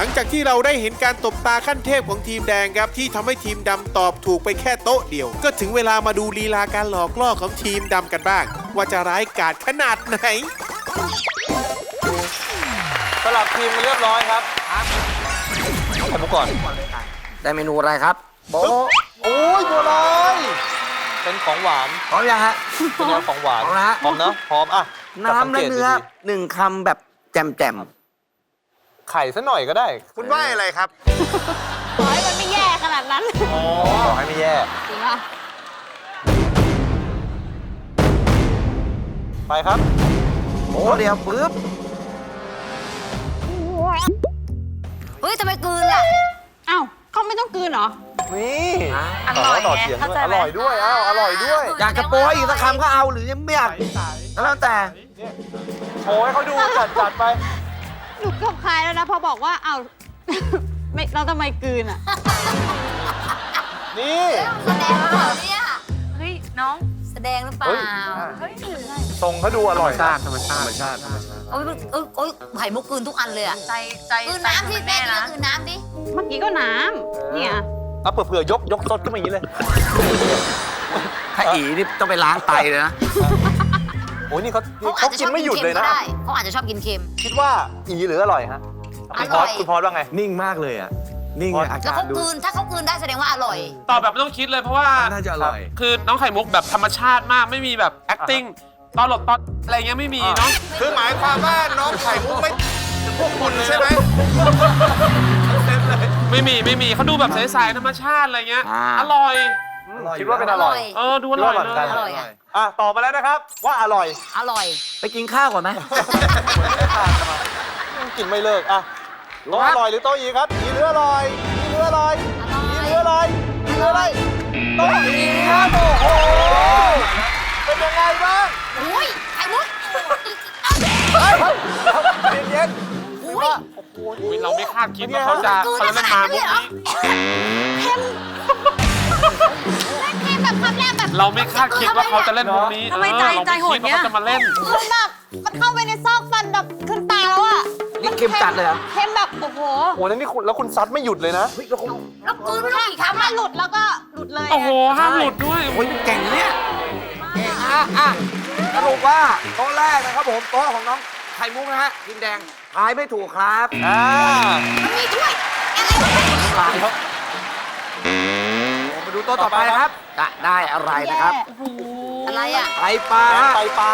หลังจากที่เราได้เห็นการตบตาขั้นเทพของทีมแดงครับที่ทำให้ทีมดำตอบถูกไปแค่โต๊ะเดียว ก็ถึงเวลามาดูลีลาการหลอกล่อของทีมดำกันบ้าง ว่าจะร้ายกาจขนาดไหนสลับทีมกันเรียบร้อยครับไข่มุกก่อนได้เมนูอะไรครับโบ๊ะโอ้ยบัวลอยเป็นของหวานพร้อมยังฮะเป็นแนวของหวานพร้อมนะฮะพร้อมเนอะพร้อมอะจับสังน้ำและกตเนื้อดีหนึ่งคำแบบแจ่มแจ่มๆ ไข่ซะหน่อยก็ได้คุณว่าอะไรครับ ขอให้มันไม่แย่ขนาดนั้นอ๋อขอให้ไม่แย่ จริงป่ะไปครับๆโอ้เดียวปึ๊บ เฮ้ยทำไมกลืนล่ะ อ้าวเขาไม่ต้องกลืนเหรอ นี่อร่อยต่อไงเสียงเข้าด้วยใจอไหมร่อยด้วย อ้าว อร่อยด้วย อยากจะโปรยอีกสักคำก็เอาหรือยังไม่อยากก็แล้วแต่โชว์ให้เขาดูจัดจัดไป หนูเกือบคลายแล้วนะ พอบอกว่าอ้าว ไม่เราทำไมกลืนอะ นี่แสดงหรือเปล่าเนี่ยเฮ้ยน้องแสดงหรือเปล่าเฮ้ยทรงเขาดูอร่อยนะธรรมชาติธรรมชาติธรรมชาติโอ้ยโอ้ยโอ้ยไข่มุกกลืนทุกอันเลยอะใจใจกลืนน้ำที่ใจแม่แม่กินนะก็กลืนน้ำดิเมื่อกี้ก็น้ำเนี่ยเอาเผื่อๆยกยกซดขึ้นมาอย่างนี้เลย ถ้าอีนี่ต้องไปล้างไตเลยนะ โอ้ยนี่เขาเขาอาเขาจจะชกิอนบไม่กินหยุดเค็เลยมก็นะ ได้เขาอาจจะชอบกินเค็ม คิดว่าอีหรืออร่อยฮะคุณพออร่สอยคุณพอสว่าไง นิ่งมากเลยอะ นิ่งเลยอาแล้วการเขาดูกลืนถ้าเขากลืนได้แสดงว่าอร่อย ตอบแบบไม่ต้องคิดเลยเพราะว่า น่าจะอร่อย คือน้องไข่มุกแบบธรรมชาติมากไม่มีแบบ acting ตอนหลบตอนอะไรเงี้ยไม่มีเนาะคือหมายความว่าน้องไข่มุกไม่พวกคุณใช่ไหมไม่มีไม่มีเขาดูแบบใสๆธรรมชาติอะไรเงี้ยอ่า อร่อย คิดว่าเป็นอร่อย เออ ดูอร่อยคิดว่าเหมือนเลกันยอร่อยอะอะตอบมาแล้วนะครับ ว่าอร่อยอร่อย ไปกินข้าวก่อนไหมกินไม่เลิกอะโต๊ะอร่อยหรือโต๊ะอีครับอีหรืออร่อยอีหรืออร่อยอร่อยอีหรืออร่อยอีหรืออะไรโต๊ะอีครับโอ้โหเป็นยังไงบ้างอุ้ยไข่มุกเฮ้ยเย็นอุ้ยอุ๊ยเราไม่คาดคิดว่าเขาจะกลืนเขาจะเล่นมามุกนี้ เราไม่คาดคิดว่าเขาจะเล่นมุกนี้ทำไมเออใจเราใจไม่โหดคิดว่าเนี่ยเขาจะมาเล่น มันแบบมันเข้าไปในซอกฟันแบบขึ้นตาแล้วอะนี่เค็มจัดเลยเหรอ เค็มแบบโอ้โหๆโอ้โหแล้วนี่คุณแล้วคุณซัดไม่หยุดเลยนะแล้วกลืนไม่ต้องกี่คำถ้าอะหลุดแล้วก็หลุดเลยะโอ้โหห้ามหลุดด้วย โอ้ยเก่งเนี่ยเก่งอะอะสรุปว่าโต๊ะแรกนะครับผมโต๊ะของน้องไข่มุกนะฮะทีมแดงทายไม่ถูกครับอ่ามันมีถ้วยอะไรวะทายครับ มาดูโต๊ะต่อไปนะครับจะได้อะไรนะครับอะไรอะไตปลาแกงไตปลา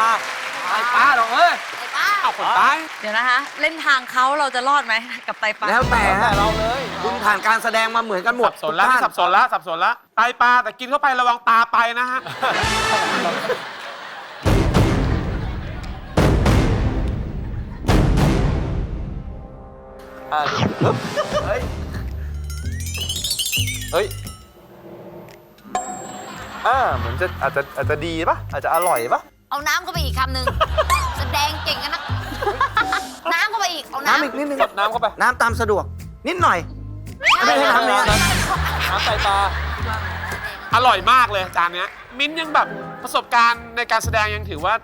ไตปลาหรอกเอ้ยไอ้ป้าเอาคนตายเดี๋ยวนะคะ เล่นทางเขาเราจะรอดไหมกับไตปลาแล้วแต่แต่ฮะเราเลยคุณผ่านการแสดงมาเหมือนกันหมดสับสนแล้วทุกท่าสับสนแล้วสับสนแล้วไตปลาแต่กินเข้าไประวังตาไปนะฮะอ่าปึ๊บเฮ้ย เฮ้ย อ่าเหมือนจะอาจจะอาจจะดีปะอาจจะอร่อยปะเอาน้ำเข้าไปอีกคำหนึ่ง แสดงเก่งกันนะ น้ำเข้าไปอีก เอาน้ำน้ำอีกนิดนึงกดน้ำเข้าไป น้ำตามสะดวก นิดหน่อย ไม่ให้น้ำเนี้ยน้ำไตปลาอร่อยมากเลยจานเนี้ย มิ้นท์ยังแบบประสบการณ์ในการแสดงยังถือว่า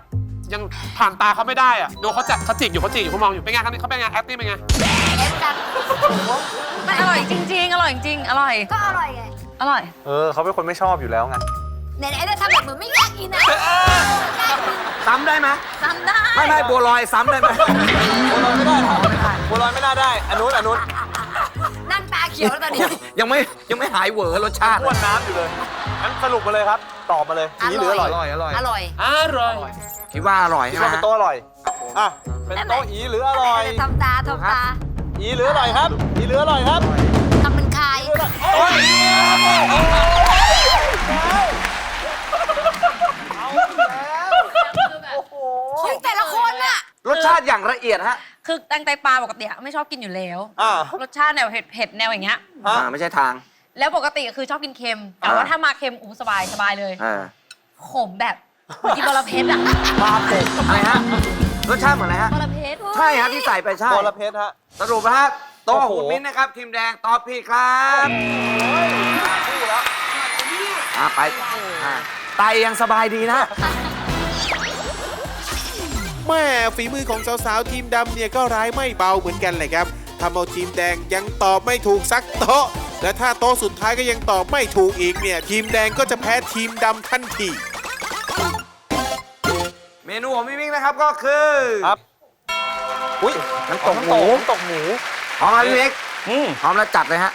ยังผ่านตาเขาไม่ได้อะดูเขาจัดเขาจิกอยู่เขาจิกอยู่เขามองอยู่เป็นไงครับเขาเป็นไง acting เป็นไง เอฟกันมันอร่อยจริง ๆ อร่อยจริง อร่อย ก็อร่อยไง อร่อย เออเขาเป็นคนไม่ชอบอยู่แล้วไง ไหนๆได้ทำแบบเหมือนไม่อยากกินนะซ้ำได้ไหมทำได้ไม่ไม่บัวลอยซ้ำได้ไหมบัวลอยไม่ได้ครับบัวลอยไม่น่าได้อันนู้นอันนู้นนั่งตาเขียวแล้วตอนนี้ยังไม่ยังไม่หายเหวอรสชาติ อ้วนน้ำอยู่เลยงั้นสรุปมาเลยครับ ตอบมาเลยสีหรืออร่อยอร่อย อร่อย อร่อยอร่อย คิดว่าอร่อยคิใช่ดไหมว่าเป็นโต๊ะอร่อย อะ เป็นโต๊ะอีหรืออร่อย ทำตาทำตาอีหรืออร่อยครับ อีหรืออร่อยครับทำเป็นคาย โอ้ยเฮ้ยแต่ละคนน่ะ รสชาติอย่างละเอียดฮะ คือแตงไตปลาปกติอะไม่ชอบกินอยู่แล้ว อ่ารสชาติแนวเผ็ดเผ็ดแนวอย่างเงี้ย ฮะ อ่าไม่ใช่ทาง แล้วปกติก็คือชอบกินเค็ม แต่ว่าอ่า ถ้ามาเค็มอู้สบายสบายเลย อ่าขมแบบเหมือนกินบอระเพ็ดอะปลาเป็ดอะไรฮะ รสชาติเหมือนอะไรฮะ บอระเพ็ดใช่ฮะที่ใส่ไปใช่ บอระเพ็ดฮะ สรุปนะฮะโต๊ะโอ้ขโหองคุณมิ้นท์นะครับ ทีมแดงตอบผิดครับคู่แล้วอ่าไปอ่าไตยังสบายดีนะ แม่ฝีมือของสาวๆทีมดำเนี่ยก็ร้ายไม่เบาเหมือนกันเลยครับทำเอาทีมแดงยังตอบไม่ถูกสักโต๊ะ และถ้าโต๊ะสุดท้ายก็ยังตอบไม่ถูกอีกเนี่ย ทีมแดงก็จะแพ้ทีมดำทันที เมนูของพี่มิกนะครับก็คือครับ อุ้ยน้ำตกหมูน้ำตกหมูพร้อมไหมพี่มิกอืมพร้อมแล้วจัดเลยฮะ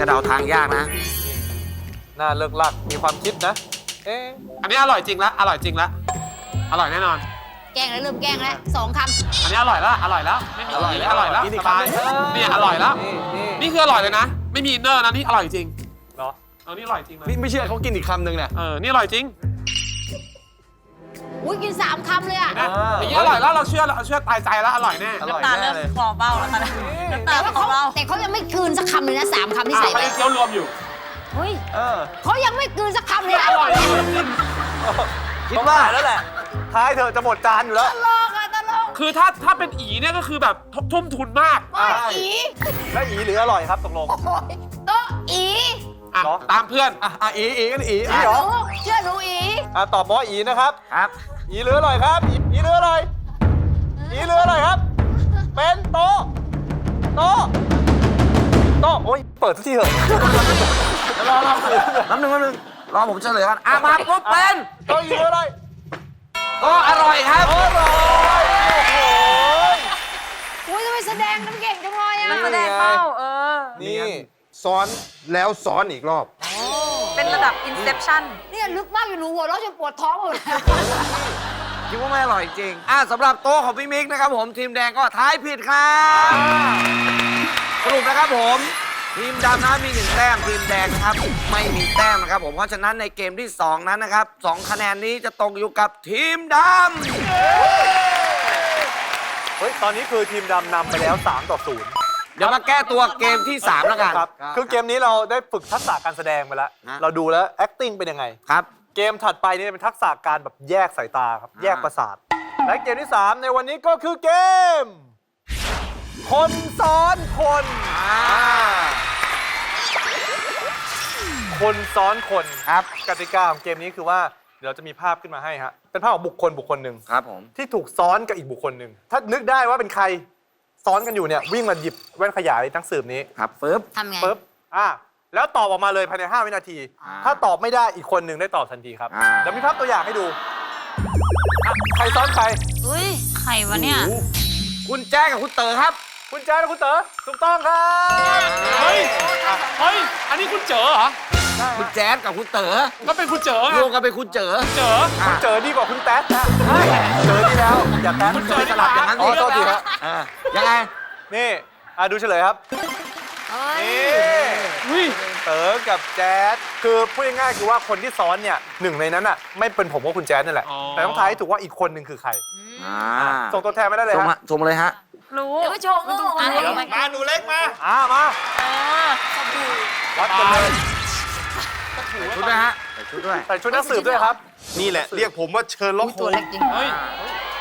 กระเดาทางยากนะน่าเลิกลักมีความคิดนะ เอ๊ะอันนี้อร่อยจริงละอร่อยจริงละอร่อยแน่นอน แกล้งแล้วเริ่มแกล้งแล้วสองคอันนี้อร่อยแล้วอร่อยแล้วไม่มีอร่อยอีกอร่อยแล้วกินอีสกบายคำหนึ่งเนี่ยอร่อยแล้วนี่นี่นี่คืออร่อยเลยนะ ไม่มีอินเนอร์นะนี่อร่อยจริงเนาะเออนี่อร่อยจริงเลยนี่ไม่เชื่อเขากินอีกคำหนึ่งเนี่ยเออนี่อร่อยจริงำ อุ้ยกินสามคำเลยอะนะอ่าอย่างนี้อร่อยแล้วเราเชื่อเราเชื่อตายใจแล้วอร่อยแน่อร่อยน้ำตาแน่เริ่มเลยคลอเบ้าแล้วค่ะน้ำตาแต่ว่าคลอเขาเบ้าแต่เขายังไม่กลืนสักคำเลยนะสามคำที่อะใส่เขาไปยังเคี้ยวรวมอยู่ เฮ้ยเออเขายังไม่กลืนสักคำเลยนะอร่อยจริงคิดว่าแล้วแหละท้ายเธอะจะหมดจานอยู่แล้วตลกอะตลกคือถ้าถ้าเป็นอีเนี่ยก็คือแบบทุ่มทุนมากไม่อีแล้วอีหรืออร่อยครับตกลงโอ้ยโต๊ะอี อะเหรอ ตามเพื่อนอะอะอีอีกันอีอีเชื่อเหหรอนูเชื่อหนูอีอะตอบหมออีนะครับ ครับอีหรืออร่อยครับอีอีหรืออร่อยอีหรืออร่อยครับ เป็นโต๊ะโต๊ะโต๊ะโอ้ยเปิดสักทีเถอะรอรอน้ำหนึ่งน้ำหนึ่งรอผมเฉลยกันอะมาปุ๊บเป็นโต๊ะอีหรืออร่อยก็อร่อยครับอร่อยโอ้โหอุ้ยทำไมแสดงน้ำเก่งจังเลยอะนักแสดงเป้าเออนี่ ซ้อนแล้วซ้อนอีกรอบ เป็นระดับ Inception เนี่ยลึกมากอยู่หนูหัวเราะจนปวดท้องหมดเลยคิดว่าไม่อร่อยจริง อะสำหรับโต๊ะของพี่มิกนะครับผมทีมแดงก็ทายผิดครับสรุปนะครับผม ทีมดำนะมีหนึ่งแต้มทีมแดงนะครับไม่มีแต้มนะครับผมเพราะฉะนั้นในเกมที่ 2 นั้นนะครับสองคะแนนนี้จะตกอยู่กับทีมดเฮ้ย ตอนนี้คือทีมดำนำไปแล้ว 3 ต่อ0ำ เดี๋ยวมาแก้ตัวเกมที่ 3 แล้วกัน ครับ คือเกมนี้เราได้ฝึกทักษะการแสดงไปแล้ว ฮะ เราดูแล้ว acting เป็นยังไง ครับ เกมถัดไปนี่เป็นทักษะการแบบแยกสายตาครับแยกประสาท และเกมที่ 3 ในวันนี้ก็คือเกม คนซ้อนคน คนซ้อนคนครับ กติกาของเกมนี้คือว่าเดี๋ยวเราจะมีภาพขึ้นมาให้ฮะ เป็นภาพของบุคคลบุคคลหนึ่ง ครับผม ที่ถูกซ้อนกับอีกบุคคลหนึ่ง ถ้านึกได้ว่าเป็นใคร ซ้อนกันอยู่เนี่ยวิ่งมาหยิบแว่นขยายทั้งสืบนี้ครับฟึบทำไงปุ๊บอะแล้วตอบออกมาเลยภายใน 5 วินาที อ่าถ้าตอบไม่ได้อีกคนหนึ่งได้ตอบทันทีครับอ่า เดี๋ยวมีภาพตัวอย่างให้ดูอะใครซ้อนใคร อุ้ยใครวะเนี่ย คุณแจ้กับคุณเต๋อครับ คุณแจ๊ดและคุณเต๋อถูกต้องครับ เฮ้ย เฮ้ย อันนี้คุณเจอเหรอ คุณแจ๊ดกับคุณเต๋อก็เป็นคุณเจอไงรวมกันเป็นคุณเจอเจออะเจอดีกว่าคุณแต๊ดนะเจอดีแล้ว อย่าแต๊ดคุณเจอสลับอย่างนั้นอ๋ดิอโทษทีครับอ่ายังไงนี่อะดูเฉลยครับเฮ้ยนี่อุ้ยเต๋อกับแจ๊ดคือพูดง่ายๆคือว่าคนที่ซ้อนเนี่ยหนึ่งในนั้นอะไม่เป็นผมก็คุณแจ๊ดนั่นแหละอ๋อแต่ต้องทายให้ถูกว่าอีกคนหนึ่งคือใคร อ่าส่งตัวแทนไม่ได้เลยส่งฮะมาส่งมาเลยฮะ รู้เดี๋ยวมาโชว์โง่อะไรมาหนูเล็กมาอ่ามา เออ วัดกันเลย ชุดด้วยฮะใส่ชุดด้วย ใส่ชุดนักสืบด้วยครับ นี่แหละ เรียกผมว่าเชิญล็อกตัวเล็กจริงเฮ้ย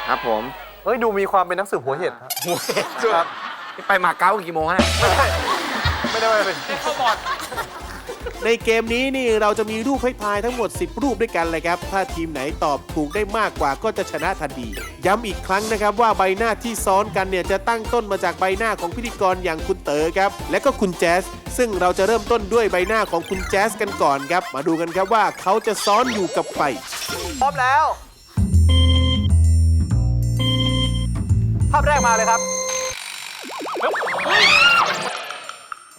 ครับผม เฮ้ย ดูมีความเป็นนักสืบหัวเห็ดครับครับนี่ไปมาเก๊ากี่โมงฮะเนี่ยไม่ได้ไม่ได้เป็นเข้าบอด ในเกมนี้นี่เราจะมีรูปให้ทายทั้งหมด 10 รูปด้วยกันเลยครับ ถ้าทีมไหนตอบถูกได้มากกว่าก็จะชนะทันที ย้ำอีกครั้งนะครับว่าใบหน้าที่ซ้อนกันเนี่ยจะตั้งต้นมาจากใบหน้าของพิธีกรอย่างคุณเต๋อครับ และก็คุณแจ๊สซึ่งเราจะเริ่มต้นด้วยใบหน้าของคุณแจ๊สกันก่อนครับ มาดูกันครับว่าเขาจะซ้อนอยู่กับใครพร้อมแล้ว ภาพแรกมาเลยครับ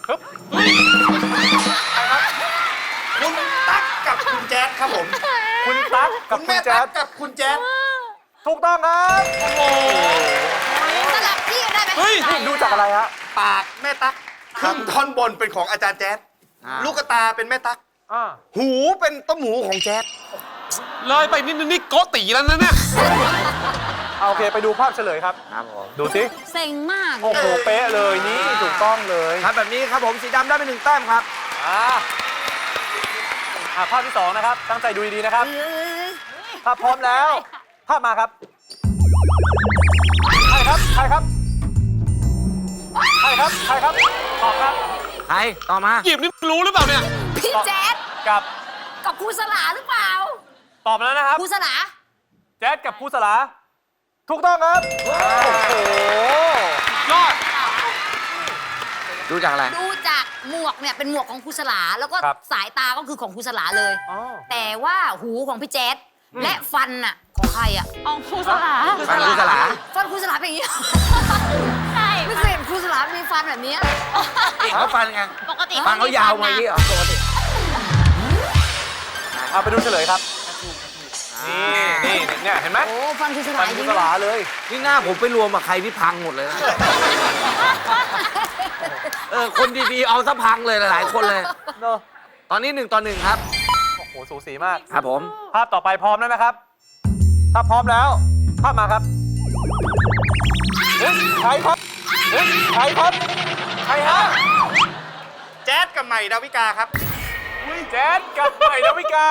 ฮึบฮึบ คุณแจ๊ดครับผม คุณตั๊กกับคุณคุแม่ณแจ๊ตั๊ดกกับคุณแจ๊ดถูกต้องครับสลับที่กันได้ไหมเฮ้ยดูจากอะไรฮะ ปากแม่ตั๊กครึ่งท่อนบนเป็นของอาจารย์แจ๊ดอ่าลูกตาเป็นแม่ตั๊กอ่าหูเป็นต้มหูของแจ๊ดเลยไปนิดนึงนี่โกติแล้วนะเนี่ย เอาโอเคไปดูภาพเฉลยครับ ครับผมดูสิเซ็งมาก โอ้โหเป๊ะเลยนี่ถูกต้องเลย ครับแบบนี้ครับผมสีดำได้ไปหนึ่งแต้มครับ อ่า อ่าภาพที่สองนะครับ ตั้งใจดูดีๆนะครับ ถ้าพร้อมแล้ว ภาพมาครับ ใครครับ ใครครับ ใครครับ ใครครับ ตอบครับ ใครต่อมา หยิบนี่รู้หรือเปล่าเนี่ย พี่แจ๊ดกับ กับครูสลาหรือเปล่าตอบแล้วนะครับ ครูสลาแจ๊ดกับครูสลา ถูกต้องครับ โอ้โห ยอด ดูจากอะไร ดูจากหมวก เนี่ยเป็นหมวกของครูสลาแล้วก็ครับสายตาก็คือของครูสลาเลย อ๋อ แต่ว่าหูของพี่แจ๊ดและฟันน่ะของใครอะเอาครูสลาฟันครูสลา ฟันครูสลาเป็นอย่างนี้ ใช่ไม่เคยเห็นครูสลามีฟันแบบนี้อีกเขาฟันไงปกติฟันเขายาวมาอย่างนี้เหรอปกติเอาไปดูเฉลยครับนี่นี่เนี่ยเห็นไหมโอ้ฟันครูสลาฟันจครูริงสลาเลย นี่หน้าผมไปรวมกับใครที่พังหมดเลยนะ เออคนดีๆเอาซะพังเลยหลายๆคนเลย เนอะตอนนี้หนึ่งต่อหนึ่งครับ โอ้โห สูสีมาก ครับผม ภาพต่อไปพร้อมแล้วนะครับ ถ้าพร้อมแล้ว ภาพมาครับเฮ้ยใครครับเฮ้ยใครครับใครฮะ แจ๊ดกับใหม่ดาวิกาครับ แจ๊ดกับใหม่ดาวิกา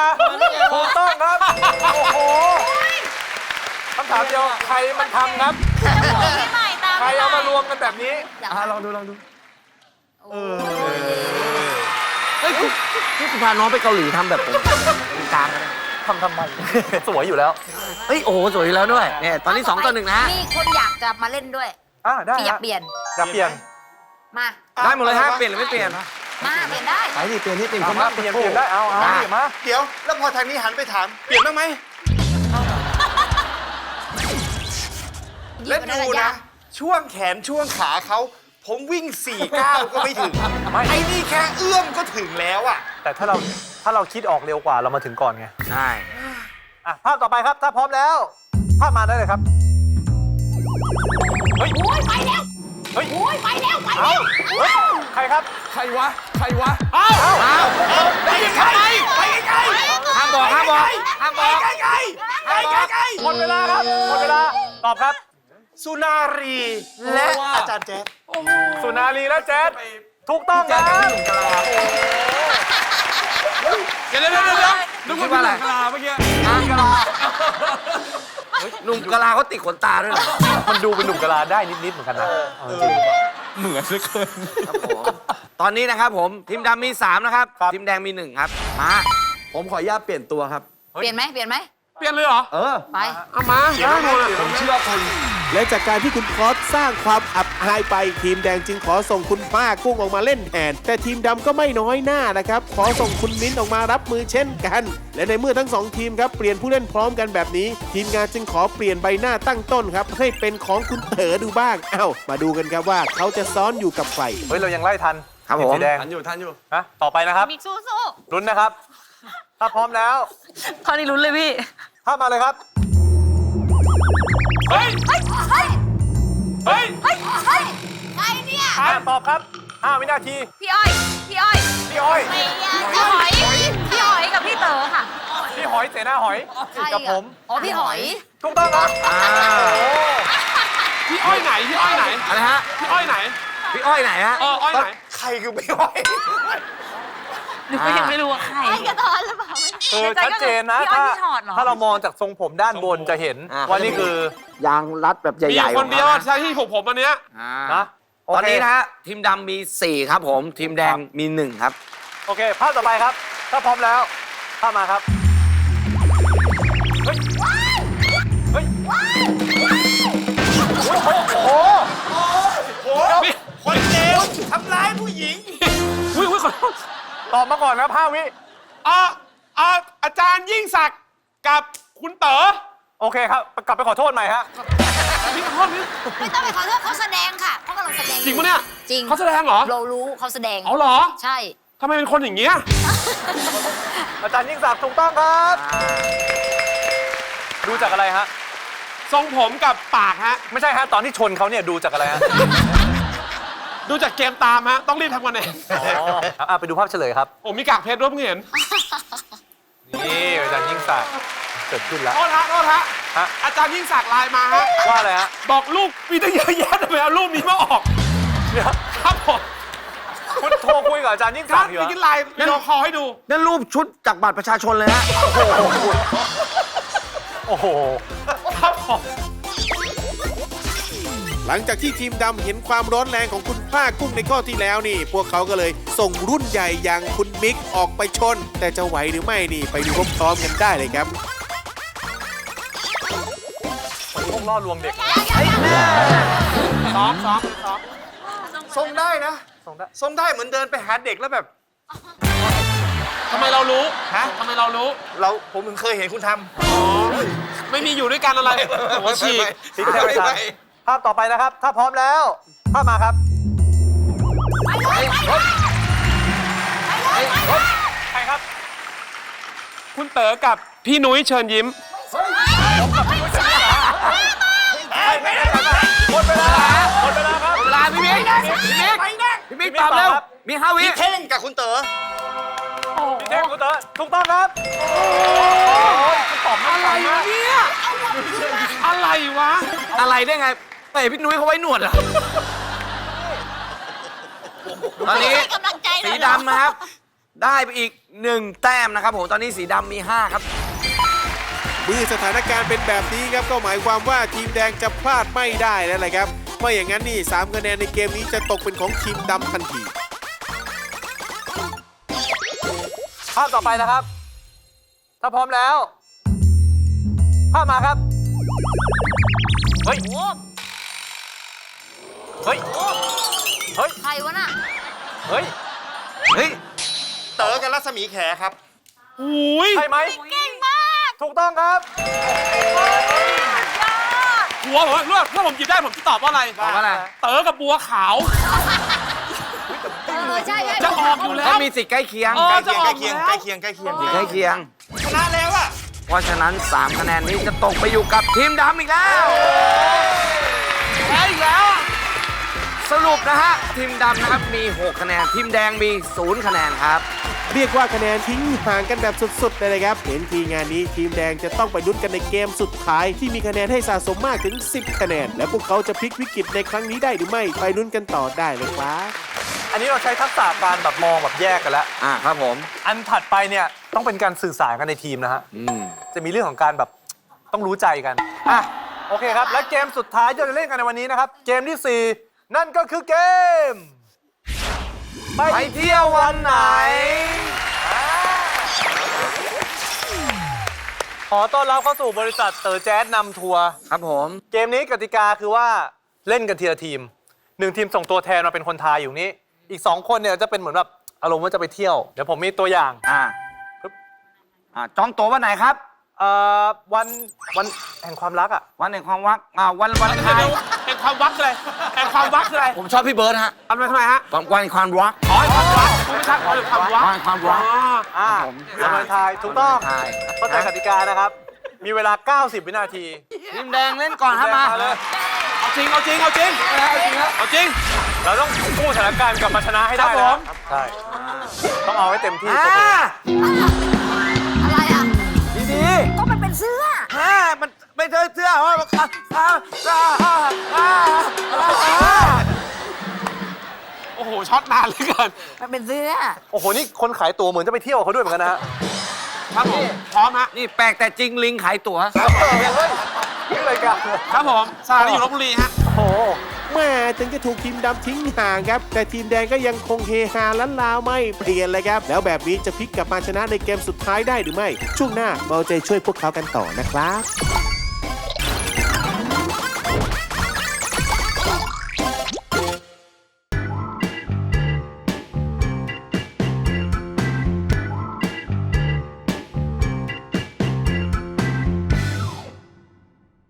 ถูกต้องครับ โอ้โหคำถามเดียวใครมันทำครับ พี่ใหม่ตามใครเอามารวมกันแบบนี้อยากอะลองดูลองดู เออเฮ้ยคุณนี่คุณพาน้องไปเกาหลีทำแบบผมกลางกันนะทำทำไม สวยอยู่แล้ว เฮ้ยโอ้โหสวยแล้วด้วยเนี่ยตอนนี้สองต่อหนึ่งนะฮะมีคนอยากจะมาเล่นด้วยอ่าได้พี่อยากฮะเปลี่ยน อยากเปลี่ยน มา ได้หมดเลยฮะเปลี่ยนหรือไม่เปลี่ยนมาเปลี่ยนได้ไปดิเปลี่ยนที่เปลี่ยนเอาคนมาละเปลี่ยนเปลี่ยนได้เอาเอาได้เปลี่ยนมาเดี๋ยวแล้วพอทางนี้หันไปถามเปลี่ยนบ้างไหมและดูนะ ช่วงแขนช่วงขาเขา ผมวิ่ง4ี่ก้าวก็ไม่ถึง ไม่ ไอ้นี่แค่เอื้อมก็ถึงแล้วอะ แต่ถ้าเราถ้าเราคิดออกเร็วกว่าเรามาถึงก่อนไงได้อะ ภาพต่อไปครับ ถ้าพร้อมแล้ว ภาพมาได้เลยครับเฮ้ยโอ้ยไปแล้วเฮ้ย โอ้ยไปแล้วไปเอ้าแล้วเฮ้ย ใครครับ ใครวะ ใครวะ เอ้าอ้าวไปไกลไปไกลห้ามบอกห้ามบอกห้ามบอกไปไกลไปไกลหมดเวลาครับ หมดเวลา ตอบครับ สุนารีและอาจารย์แจ๊ดสุนารีและแจ๊ดถูกต้องครับเดี๋ยวเดี๋ยวเดี๋ยวเดี๋ยวนึกว่าคิดว่าอะไรพี่หนุ่มกะลาเมื่อกี้หนุ่มกะลาเขาติดขนตาด้วยเหรอมันดูเป็นหนุ่มกะลาได้นิดๆเหมือนกันนะเอาจริงครับผมตอนนี้นะครับผมทีมดำมี 3 นะครับครับ ทีมแดงมี 1 ครับ มา ผมขออนุญาตเปลี่ยนตัวครับ เปลี่ยนไหมเปลี่ยนไหมเปลี่ยนเลยเหรอ เออ ไป เอามาได้หมดอะผมเชื่อคน และจากการที่คุณคอสสร้างความอับอายไป ทีมแดงจึงขอส่งคุณป้ากุ้งออกมาเล่นแทน แต่ทีมดำก็ไม่น้อยหน้านะครับ ขอส่งคุณมิ้นท์ออกมารับมือเช่นกัน และในเมื่อทั้งสองทีมครับเปลี่ยนผู้เล่นพร้อมกันแบบนี้ ทีมงานจึงขอเปลี่ยนใบหน้าตั้งต้นครับให้เป็นของคุณเต๋อดูบ้างเอ้ามาดูกันครับว่าเขาจะซ้อนอยู่กับใครเฮ้ยเรายังไล่ทันครับผมทีสีแดงทันอยู่ทันอยู่นะต่อไปนะครับมิกสู้สู้ลุ้นนะครับ ถ้าพร้อมแล้วข้อนี้ลุ้นเลยพี่ภาพมาเลยครับ เฮ้ย เฮ้ย เฮ้ย เฮ้ย เฮ้ย เฮ้ย ใครเนี่ย อะตอบครับ5วินาที พี่อ้อย พี่อ้อย พี่อ้อย ไม่อยากพี่หอย พี่หอยกับพี่เต๋อค่ะ พี่หอยเสนาหอยใครกับอะผมอ๋อ พี่หอย ถูกต้องครับอ่า โอ้พี่อ้อยไหน พี่อ้อยไหน อะไรฮะ พี่อ้อยไหน พี่อ้อยไหนฮะเอออ้อยไหน ใครคือพี่อ้อย หนูก็ยังไม่รู้ว่าใคร ไอ้กระตอนหรือเปล่าคือชัดเจนนะพี่อ้อยถ้าพี่ถอดเหรอ ถ้าเรามองจากทรงผมด้านบนจะเห็นอ่า ว่านี่คือยางรัดแบบใหญ่มีๆคนเดียวออะอกมาใช่ที่ผมผมอันเนี้ย อ่านะโเคตอนนี้นะฮะทีมดำมี 4 ครับผม ทีมแดงมี 1 ครับ โอเคภาพต่อไปครับ ถ้าพร้อมแล้วภาพมาครับเฮ้ยเฮ้ยโอ้โหโอ้โหมีคนเลวทำร้ายผู้หญิง อุ้ยอุ้ยขอโทษ ตอบมาก่อนครับห้าวิอ่าอ่าอาจารย์ยิ่งศักดิ์กับคุณเต๋อโอเคครับ กลับไปขอโทษใหม่ฮะพี่ขอโทษพี่ไม่ต้องไปขอโทษเขาแสดงค่ะเขากำลังแสดงอจริงปะเนี่ยจริงเขาแสดงเหรอเรารู้เขาแสดงเอาเหรอใช่ทำไมเป็นคนอย่างเงี้ยอาจารย์ยิ่งศักดิ์ถูกต้องครับ ดูจากอะไรฮะ ทรงผมกับปากฮะ ไม่ใช่ฮะ ตอนที่ชนเขาเนี่ยดูจากอะไรฮะ ดูจากเกมตามฮะ ต้องรีบทำกันเองอ๋ออะไปดูภาพเฉลยครับ โอ้มีกากเพชรด้วยเพิ่งเห็นนี่อาจารย์ยิ่งศักดิ์เกิดขึ้นแล้ว โทษฮะโทษฮะฮะ อาจารย์ยิ่งศักดิ์ไลน์มาฮะ ว่าอะไรฮะบอกลูกมีตั้งเยอะแยะทำไมเอารูปนี้มาออก เดี๋ยวครับผมคุณโทรคุยกับอาจารย์ยิ่งคศัรักบดิ์อยู่มีเหรกินอไลน์วิดีโอคอลให้ดู นั่นรูปชุดจากบัตรประชาชนเลยฮะ โอ้โห ครับผม หลังจากที่ทีมดำเห็นความร้อนแรงของคุณป้ากุ้งในข้อที่แล้วนี่ พวกเขาก็เลยส่งรุ่นใหญ่อย่างคุณมิกออกไปชน แต่จะไหวหรือไม่นี่ ไปดูพร้อมๆกันได้เลยครับล่อลวงเด็กซ้อมซ้อมซ้อมทรงได้นะส่งได้ทรงได้เหมือนเดินไปหาเด็กแล้วแบบทำไมเรารู้ฮะทำไมเรารู้เราผมถึงเคยเห็นคุณทำอ๋อไม่มีอยู่ด้วยกันอะไรหัวฉีก ทิ้งแทบไม่ทันภาพต่อไปนะครับ ถ้าพร้อมแล้ว ภาพมาครับ ใครครับ คุณเต๋อกับพี่นุ้ยเชิญยิ้ม หมดเวลาหมดเวลาครับ เวลาพี่มิกพี่มิกพี่มิกตอบเร็ว มีห้าวิ พี่เท่งกับคุณเต๋อ พี่เท่งคุณเต๋อถูกต้องครับคุณตอบไม่ทันนะอะไรวะ อะไรได้ไง แต่พี่นุ้ยเขาไว้หนวดเหรอ ตอนนี้ให้กำลังใจหน่สีอยเหรอ ดำนะครับ ได้ไปอีกหนึ่งแต้มนะครับผม ตอนนี้สีดำมี 5 ครับ เมื่อสถานการณ์เป็นแบบนี้ครับก็หมายความว่าทีมแดงจะพลาดไม่ได้แล้วแหละครับไม่อย่างนั้นนี่3คะแนนในเกมนี้จะตกเป็นของทีมดำทันทีภาพต่อไปนะครับ ถ้าพร้อมแล้ว ภาพมาครับ เฮ้ย เฮ้ย เฮ้ย ใครวะน่ะ เฮ้ย เฮ้ย เต๋อกับรัศมีแขครับ อุ้ยใช่ไหม เก่งมากถูกต้องครับหัวผมว่าเลือกถ้าผมหยิบได้ผมจะตอบว่าอะไร ตอบว่าอะไร เต๋อกับบัวขาว เออใช่ใช่จะออกอยู่แล้ก็ว มีสิทธิ์ใกล้เคียงเออใกล้เคียงใกล้เคียงใกล้เคียงใกล้เคียงใกล้เคียง ชนะแล้วอะเพราะฉะนั้น 3 คะแนนนี้จะตกไปอยู่กับทีมดำอีกแล้ว สรุปนะฮะทีมดำนะครับมี 6 คะแนนทีมแดงมี 0 คะแนนครับ เรียกว่าคะแนนทิ้งห่างกันแบบสุดๆเลยนะครับ เห็นทีงานนี้ทีมแดงจะต้องไปลุ้นกันในเกมสุดท้าย ที่มีคะแนนให้สะสมมากถึง 10 คะแนน และพวกเขาจะพลิกวิกฤตในครั้งนี้ได้หรือไม่ไปลุ้นกันต่อได้เลยครับอันนี้เราใช้ทักษะการแบบมองแบบแยกกันแล้ว อ่าครับผม อันถัดไปเนี่ยต้องเป็นการสื่อสารกันในทีมนะฮะอืมจะมีเรื่องของการแบบต้องรู้ใจกันอะโอเคครับ และเกมสุดท้ายที่เราจะเล่นกันในวันนี้นะครับ เกมทีสี่4 นั่นก็คือเกม ไปเที่ยววันไหน ขอต้อนรับเข้าสู่บริษัทเต๋อแจ๊สนำทัวร์ ครับผม เกมนี้กติกาคือว่าเล่นกันทีละทีมหนึ่งทีมส่งตัวแทนมาเป็นคนทายอยู่นี้ อีก2คนเนี่ยจะเป็นเหมือนแบบอารมณ์ว่าจะไปเที่ยว เดี๋ยวผมมีตัวอย่าง อ่าอ่าจองตั๋ววันไหนครับ เอ่อวันวันแห่งความรักอะวันแห่งความวักอ่าวันวันไทายแห่งความวักคืออะไรแห่งความวักคืออะไรผมชอบพี่เบิร์ดฮะทำไมทำไมฮะวันวันแห่งความรักอ๋อแห่งความวักผมไม่ใช่อ๋อแห่งความวักวันแห่งความรัก อ๋ออ่าผม วันวาเลนไทายถูกต้องวันวาเลนไทน์เข้าใจกติกานะครับ มีเวลา 90 วินาทีทีมแดงเล่นก่อนครับมาเลยเอาจริงเอาจริงเอาจริงเอาจริงเราต้องกู้สถานการณ์กลับมาชนะให้ได้ครับผมนะครับใช่ต้องเอาให้เต็มที่อ่าอะไรอะดีดี ก็มันเป็นเสื้อๆอ่ามันไม่ใช่เสื้อว่าอ่าอ่าอ่าอ่าอ่าอ่าโอ้โห ช็อตนานเหลือเกินมันเป็นเสื้อ โอ้โห นี่คนขายตั๋วเหมือนจะไปเที่ยวกับเขาด้วยเหมือนกันนะฮะครับผม พร้อมฮะ นี่แปลกแต่จริงลิงขายตั๋วนี่รายการครับผมสถานีอยู่ลบบุรีฮะ โอ้โห แม่ถึงจะถูกทีมดำทิ้งห่างครับ แต่ทีมแดงก็ยังคงเฮฮาล้นลาไม่เปลี่ยนเลยครับ แล้วแบบนี้จะพลิกกลับมาชนะในเกมสุดท้ายได้หรือไม่ ช่วงหน้ามาเอาใจช่วยพวกเขากันต่อนะครับ